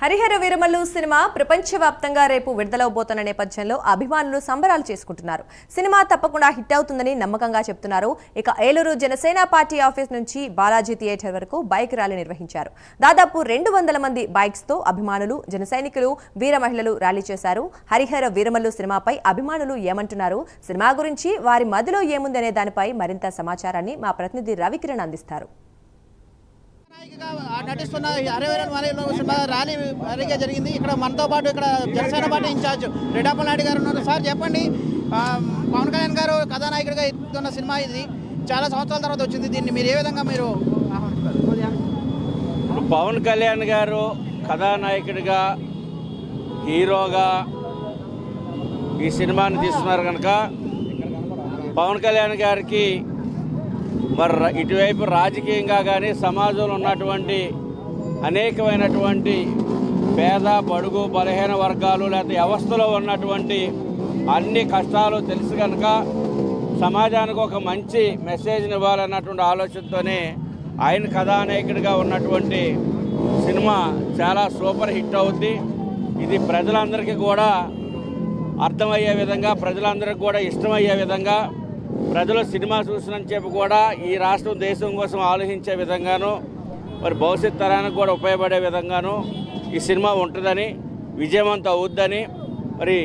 Harihara Veeramallu cinema ప్రపంచవ్యాప్తంగా రేపు విడుదలవబోతున్న నేపథ్యంలో అభిమానులు సంబరాలు చేసుకుంటున్నారు. సినిమా తప్పకుండా హిట్ అవుతుందని నమ్మకంగా చెప్తున్నారు. ఇక ఏలూరు జనసేన పార్టీ ఆఫీస్ నుంచి బాలాజీ థియేటర్ వరకు బైక్ ర్యాలీ నిర్వహించారు. దాదాపు రెండు వందల మంది బైక్స్తో అభిమానులు జనసైనికులు వీర మహిళలు ర్యాలీ చేశారు. హరిహర వీరమల్లు సినిమాపై అభిమానులు ఏమంటున్నారు? సినిమా గురించి వారి మదిలో ఏముందనే దానిపై మరింత సమాచారాన్ని మా ప్రతినిధి రవికిరణ్ అందిస్తారు. నటిస్తున్న హరివరన్ మరియు ర్యాలీ భారీగా జరిగింది. ఇక్కడ మనతో పాటు ఇక్కడ జనసేన పార్టీ ఇన్ఛార్జ్ రెడ్డాపల్ నాయుడు గారు ఉన్నారు. సార్ చెప్పండి. పవన్ కళ్యాణ్ గారు కథానాయకుడిగా ఎత్తుతున్న సినిమా ఇది. చాలా సంవత్సరాల తర్వాత వచ్చింది. దీన్ని మీరు ఏ విధంగా మీరు పవన్ కళ్యాణ్ గారు కథానాయకుడిగా హీరోగా ఈ సినిమాని తీస్తున్నారు కనుక పవన్ కళ్యాణ్ గారికి మరి ఇటువైపు రాజకీయంగా కానీ సమాజంలో ఉన్నటువంటి అనేకమైనటువంటి పేద బడుగు బలహీన వర్గాలు లేకపోతే వ్యవస్థలో ఉన్నటువంటి అన్ని కష్టాలు తెలుసు కనుక సమాజానికి ఒక మంచి మెసేజ్ని ఇవ్వాలన్నటువంటి ఆలోచనతోనే ఆయన కథానాయకుడిగా ఉన్నటువంటి సినిమా చాలా సూపర్ హిట్ అవుద్ది. ఇది ప్రజలందరికీ కూడా అర్థమయ్యే విధంగా ప్రజలందరికీ కూడా ఇష్టమయ్యే విధంగా ప్రజలు సినిమా చూసినని చెప్పి కూడా ఈ రాష్ట్రం దేశం కోసం ఆలోచించే విధంగాను మరి భవిష్యత్ తరానికి కూడా ఉపయోగపడే విధంగాను ఈ సినిమా ఉంటుందని విజయవంతం అవుద్దని మరి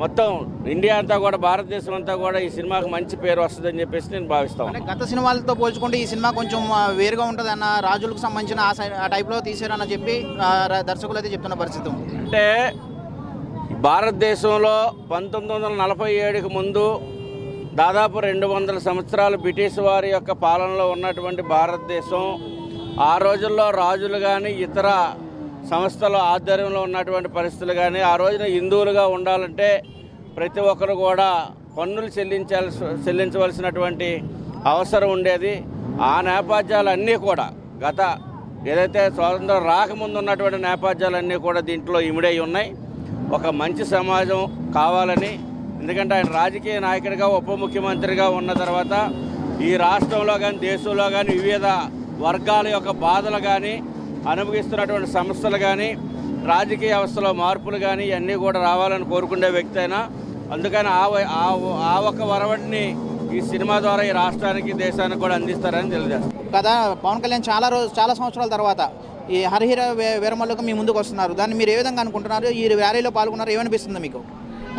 మొత్తం ఇండియా అంతా కూడా భారతదేశం అంతా కూడా ఈ సినిమాకు మంచి పేరు వస్తుందని చెప్పేసి నేను భావిస్తాను గత సినిమాలతో పోల్చుకుంటే ఈ సినిమా కొంచెం వేరుగా ఉంటుంది అన్న రాజులకు సంబంధించిన ఆ టైప్లో తీసారని చెప్పి దర్శకులు అయితే చెప్తున్న పరిస్థితి అంటే భారతదేశంలో పంతొమ్మిది వందల నలభై ఏడుకి ముందు దాదాపు రెండు వందల సంవత్సరాలు బ్రిటిష్ వారి యొక్క పాలనలో ఉన్నటువంటి భారతదేశం ఆ రోజుల్లో రాజులు కానీ ఇతర సంస్థల ఆధ్వర్యంలో ఉన్నటువంటి పరిస్థితులు కానీ ఆ రోజున హిందువులుగా ఉండాలంటే ప్రతి ఒక్కరు కూడా పన్నులు చెల్లించాల్సి చెల్లించవలసినటువంటి అవసరం ఉండేది. ఆ నేపథ్యాలన్నీ కూడా గత ఏదైతే స్వాతంత్రం రాకముందు ఉన్నటువంటి నేపథ్యాలన్నీ కూడా దీంట్లో ఇమిడై ఉన్నాయి. ఒక మంచి సమాజం కావాలని ఎందుకంటే ఆయన రాజకీయ నాయకుడిగా ఉప ముఖ్యమంత్రిగా ఉన్న తర్వాత ఈ రాష్ట్రంలో కానీ దేశంలో కానీ వివిధ వర్గాల యొక్క బాధలు కానీ అనుభవిస్తున్నటువంటి సమస్యలు కానీ రాజకీయ వ్యవస్థలో మార్పులు కానీ ఇవన్నీ కూడా రావాలని కోరుకునే వ్యక్తి అయినా అందుకని ఆ ఆ ఒక వరవడిని ఈ సినిమా ద్వారా ఈ రాష్ట్రానికి దేశానికి కూడా అందిస్తారని తెలియజేస్తాను కదా పవన్ కళ్యాణ్ చాలా రోజు చాలా సంవత్సరాల తర్వాత ఈ హరిహర వే- మీ ముందుకు వస్తున్నారు. దాన్ని మీరు ఏ విధంగా అనుకుంటున్నారు? ఈ ర్యాలీలో పాల్గొన్నారు? ఏమనిపిస్తుంది మీకు?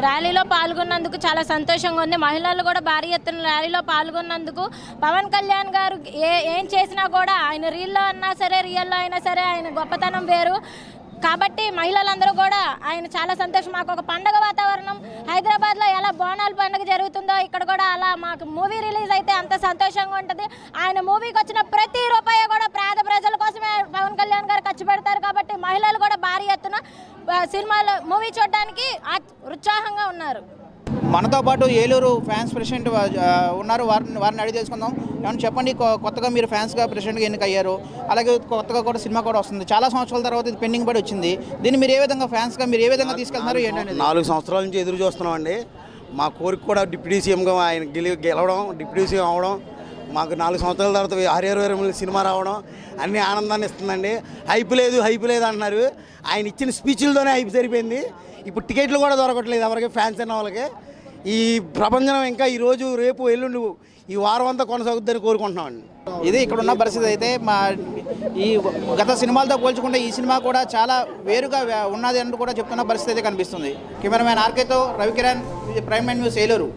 ర్యాలీలో పాల్గొన్నందుకు చాలా సంతోషంగా ఉంది. మహిళలు కూడా భారీ ఎత్తున ర్యాలీలో పాల్గొన్నందుకు పవన్ కళ్యాణ్ గారు ఏ ఏం చేసినా కూడా ఆయన రీల్లో అన్నా సరే రియల్లో అయినా సరే ఆయన గొప్పతనం వేరు. కాబట్టి మహిళలందరూ కూడా ఆయన చాలా సంతోషం. మాకు ఒక పండగ వాతావరణం. హైదరాబాద్లో ఎలా బోనాల పండుగ జరుగుతుందో ఇక్కడ కూడా అలా మాకు మూవీ రిలీజ్ అయితే అంత సంతోషంగా ఉంటుంది. ఆయన మూవీకి వచ్చిన ప్రతి రూపాయి కూడా పేద ప్రజల కోసమే పవన్ కళ్యాణ్ గారు ఖర్చు పెడతారు కాబట్టి మహిళలు కూడా భారీ ఎత్తున ఆ, సినిమాలో మూవీ చూడడానికి ఆ- ఉత్సాహంగా ఉన్నారు. మనతో పాటు ఏలూరు ఫ్యాన్స్ ప్రెసిడెంట్ ఉన్నారు. వారిని వారిని అడిగి తెలుసుకుందాం. ఏమన్నా చెప్పండి కొత్తగా మీరు ఫ్యాన్స్గా ప్రెసిడెంట్గా ఎన్నికయ్యారు. అలాగే కొత్తగా కూడా సినిమా కూడా వస్తుంది. చాలా సంవత్సరాల తర్వాత ఇది పెండింగ్ పడి వచ్చింది. దీన్ని మీరు ఏ విధంగా ఫ్యాన్స్గా మీరు ఏ విధంగా తీసుకెళ్తున్నారు ఏంటనేది నాలుగు సంవత్సరాల నుంచి ఎదురు చూస్తున్నామండి. మా కోరిక కూడా డిప్యూటీ సీఎంగా ఆయన గెలి గెలవడం డిప్యూటీ సీఎం అవడం మాకు నాలుగు సంవత్సరాల తర్వాత హరిహర వీరమల్లి సినిమా రావడం అన్ని ఆనందాన్ని ఇస్తుందండి. హైప్ లేదు హైప్ లేదు అంటున్నారు. ఆయన ఇచ్చిన స్పీచ్లతోనే హైప్ సరిపోయింది. ఇప్పుడు టికెట్లు కూడా దొరకట్లేదు ఎవరికి ఫ్యాన్స్ అయిన వాళ్ళకి. ఈ ప్రపంచం ఇంకా ఈరోజు రేపు ఎల్లుండి ఈ వారం అంతా కొనసాగుద్దని కోరుకుంటున్నామండి. ఇది ఇక్కడ ఉన్న పరిస్థితి అయితే మా ఈ గత సినిమాలతో పోల్చుకుంటే ఈ సినిమా కూడా చాలా వేరుగా ఉన్నది అని కూడా చెప్తున్న పరిస్థితి అయితే కనిపిస్తుంది. కెమెరామ్యాన్ ఆర్కేతో రవికిరణ్ ఇది ప్రైమ్ న్యూస్ ఏలూరు.